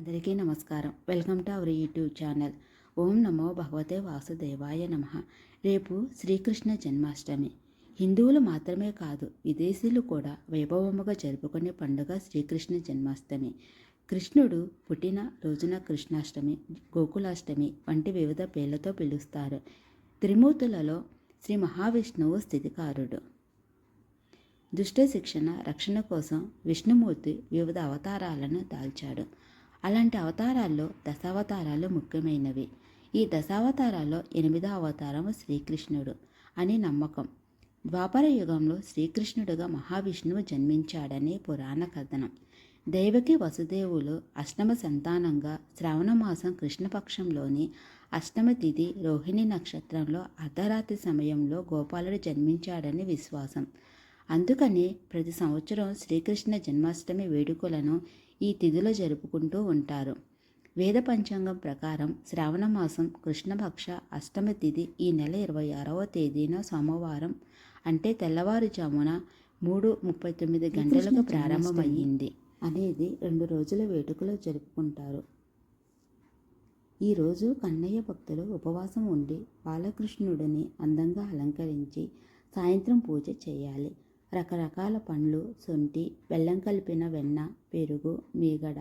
అందరికీ నమస్కారం. Welcome to our YouTube channel. ఓం నమో భగవతే వాసుదేవాయ నమ. రేపు శ్రీకృష్ణ జన్మాష్టమి. హిందువులు మాత్రమే కాదు విదేశీయులు కూడా వైభవముగా జరుపుకునే పండుగ శ్రీకృష్ణ జన్మాష్టమి. కృష్ణుడు పుట్టిన రోజున కృష్ణాష్టమి గోకులాష్టమి వంటి వివిధ పేర్లతో పిలుస్తారు. త్రిమూర్తులలో శ్రీ మహావిష్ణువు స్థితికారుడు. దుష్ట శిక్షణ రక్షణ కోసం విష్ణుమూర్తి వివిధ అవతారాలను దాల్చాడు. అలాంటి అవతారాల్లో దశావతారాలు ముఖ్యమైనవి. ఈ దశావతారాల్లో ఎనిమిదో అవతారము శ్రీకృష్ణుడు అని నమ్మకం. ద్వాపర యుగంలో శ్రీకృష్ణుడుగా మహావిష్ణువు జన్మించాడని పురాణ కథనం. దేవకి వసుదేవులు అష్టమ సంతానంగా శ్రావణమాసం కృష్ణపక్షంలోని అష్టమ తిథి రోహిణి నక్షత్రంలో అర్ధరాత్రి సమయంలో గోపాలుడు జన్మించాడని విశ్వాసం. అందుకని ప్రతి సంవత్సరం శ్రీకృష్ణ జన్మాష్టమి వేడుకలను ఈ తిథిలో జరుపుకుంటూ ఉంటారు. వేద పంచాంగం ప్రకారం శ్రావణ మాసం కృష్ణపక్ష అష్టమి తిథి ఈ నెల ఇరవై ఆరవ తేదీన సోమవారం అంటే తెల్లవారుజామున మూడు ముప్పై తొమ్మిది గంటలకు ప్రారంభమయ్యింది. అనేది రెండు రోజుల వేడుకలో జరుపుకుంటారు. ఈరోజు కన్నయ్య భక్తులు ఉపవాసం ఉండి బాలకృష్ణుడిని అందంగా అలంకరించి సాయంత్రం పూజ చేయాలి. రకరకాల పండ్లు సొంటి బెల్లం కలిపిన వెన్న పెరుగు మీగడ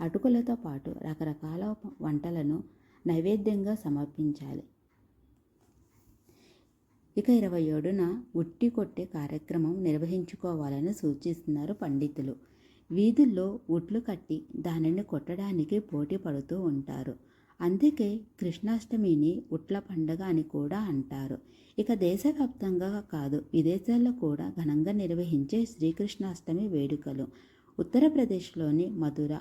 అటుకులతో పాటు రకరకాల వంటలను నైవేద్యంగా సమర్పించాలి. ఇక ఇరవై ఏడున ఉట్టి కొట్టే కార్యక్రమం నిర్వహించుకోవాలని సూచిస్తున్నారు పండితులు. వీధుల్లో ఉట్లు కట్టి దానిని కొట్టడానికి పోటీ పడుతూ ఉంటారు. అందుకే కృష్ణాష్టమిని ఉట్ల పండుగ అని కూడా అంటారు. ఇక దేశవ్యాప్తంగా కాదు విదేశాల్లో కూడా ఘనంగా నిర్వహించే శ్రీకృష్ణాష్టమి వేడుకలు. ఉత్తరప్రదేశ్లోని మధుర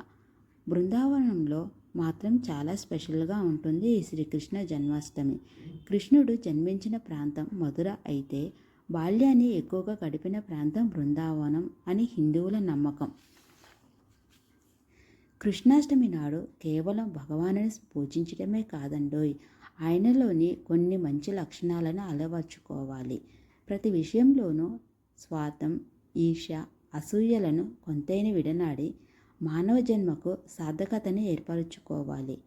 బృందావనంలో మాత్రం చాలా స్పెషల్గా ఉంటుంది ఈ శ్రీకృష్ణ జన్మాష్టమి. కృష్ణుడు జన్మించిన ప్రాంతం మధుర అయితే బాల్యాన్ని ఎక్కువగా గడిపిన ప్రాంతం బృందావనం అని హిందువుల నమ్మకం. కృష్ణాష్టమి నాడు కేవలం భగవానుని పూజించడమే కాదండోయ్. ఆయనలోని కొన్ని మంచి లక్షణాలను అలవర్చుకోవాలి. ప్రతి విషయంలోనూ స్వార్థం ఈర్ష అసూయలను కొంతైన విడనాడి మానవ జన్మకు సార్థకతని ఏర్పరచుకోవాలి.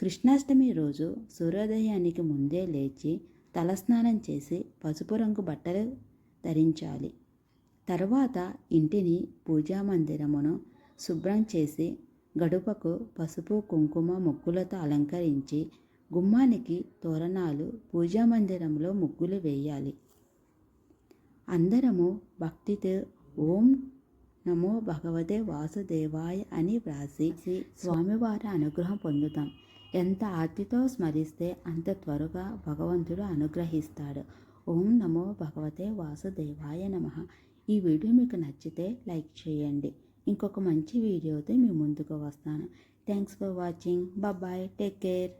కృష్ణాష్టమి రోజు సూర్యోదయానికి ముందే లేచి తలస్నానం చేసి పసుపు రంగు బట్టలు ధరించాలి. తర్వాత ఇంటిని పూజా మందిరమును శుభ్రం చేసి గడుపకు పసుపు కుంకుమ ముగ్గులతో అలంకరించి గుమ్మానికి తోరణాలు పూజా మందిరంలో ముగ్గులు వేయాలి. అందరము భక్తితో ఓం నమో భగవతే వాసుదేవాయ అని వ్రాసి స్వామివారి అనుగ్రహం పొందుతాం. ఎంత ఆర్తితో స్మరిస్తే అంత త్వరగా భగవంతుడు అనుగ్రహిస్తాడు. ఓం నమో భగవతే వాసుదేవాయ నమ. ఈ వీడియో మీకు నచ్చితే లైక్ చేయండి. ఇంకొక మంచి వీడియోతో మీ ముందుకు వస్తాను. Thanks for watching bye take care